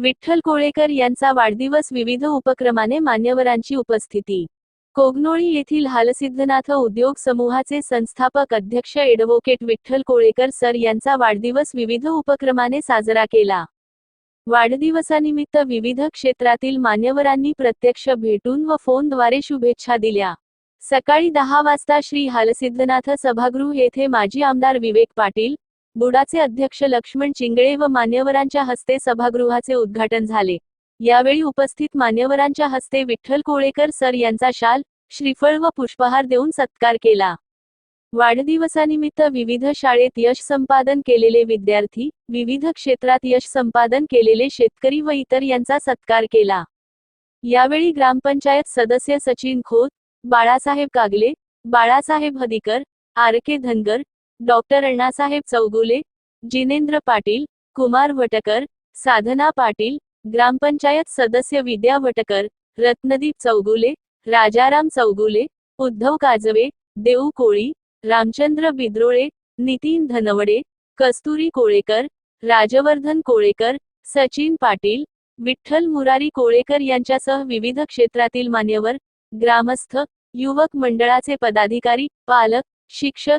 विठ्ठल कोळेकर यांचा वाढदिवस विविध उपक्रमाने मान्यवरांची उपस्थिती. कोगनोळी येथील हालसिद्धनाथ उद्योग समूहाचे संस्थापक अध्यक्ष एडव्होकेट विठ्ठल कोळेकर सर यांचा वाढदिवस विविध उपक्रमाने साजरा केला. वाढदिवसानिमित्त विविध क्षेत्रातील मान्यवरांनी प्रत्यक्ष भेटून व फोनद्वारे शुभेच्छा दिल्या. सकाळी दहा वाजता श्री हालसिद्धनाथ सभागृह येथे माजी आमदार विवेक पाटील बुडाचे अध्यक्ष लक्ष्मण चिंगळे व मान्यवरांच्या हस्ते सभागृहाचे उद्घाटन झाले. यावेळी उपस्थित मान्यवरांच्या हस्ते विठ्ठल कोळेकर सर यांचा शाल श्रीफळ व पुष्पहार देऊन सत्कार केला. वाढदिवसानिमित्त विविध शाळेत यश संपादन केलेले विद्यार्थी विविध क्षेत्रात यश संपादन केलेले शेतकरी व इतर यांचा सत्कार केला. यावेळी ग्रामपंचायत सदस्य Sachin Khot Balasaheb Kagale Balasaheb Hadikar R K Dhangar doctor Annasaheb Chougule Jinendra Patil Kumar Vatkar Sadhana Patil gram panchayat सदस्य विद्या वटकर रत्नदीप चौगुले राजाराम चौगुले उद्धव काजवे देऊ कोळी रामचंद्र बिद्रोळे नितीन धनवडे कस्तुरी कोळेकर राजवर्धन कोळेकर सचिन पाटील विठ्ठल मुरारी कोळेकर यांच्यासह विविध क्षेत्रातील मान्यवर ग्रामस्थ युवक मंडळाचे पदाधिकारी पालक शिक्षक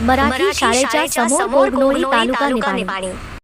मराठी शाळेच्या समोर कोगनोळी तालुका निपाणी